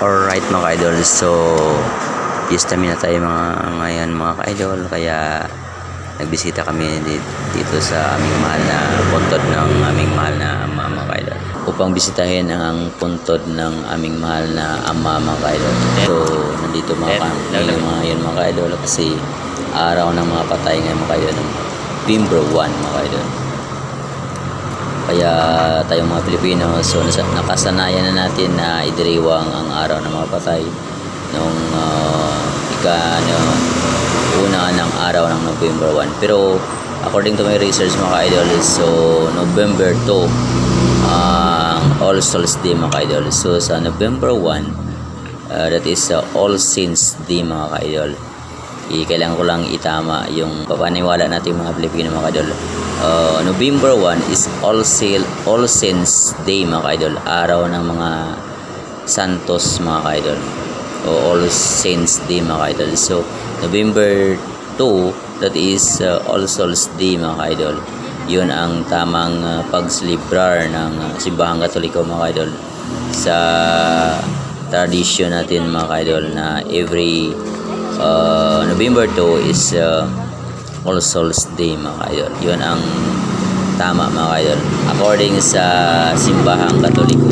Alright mga ka-idol, so pista na tayo mga ngayon mga ka-idol. Kaya nagbisita kami di- dito sa aming mahal na puntod ng aming mahal na ama mga ka-idol. Upang bisitahin ang puntod ng aming mahal na ama mga ka-idol. So nandito mga ka ngayon mga ngayon mga ka-idol. Kasi araw ng mga patay ngayon mga ka-idol. November 1 mga ka-idol kaya tayong mga Pilipino, so nakasanayan na natin na idiriwang ang araw ng mga patay nung uh, ika, ano, una ng araw ng November 1. Pero according to my research mga ka-idol, so November 2 ang All Souls Day mga ka-idol. So sa November 1, uh, that is uh, All Saints Day mga ka-idol. I, kailangan ko lang itama yung papaniwala natin mga Pilipino mga kaidol. Uh, November 1 is All, Sail, All Saints Day mga kaidol. Araw ng mga santos mga kaidol. O All Saints Day mga kaidol. So, November 2, that is uh, All Souls Day mga kaidol. Yun ang tamang uh, pagselebrar ng uh, simbahang katoliko mga kaidol. Sa tradisyon natin mga kaidol na every uh, November 2 is uh, All Souls Day mga kaidol. Yun ang tama mga kaidol. According sa simbahang katoliko.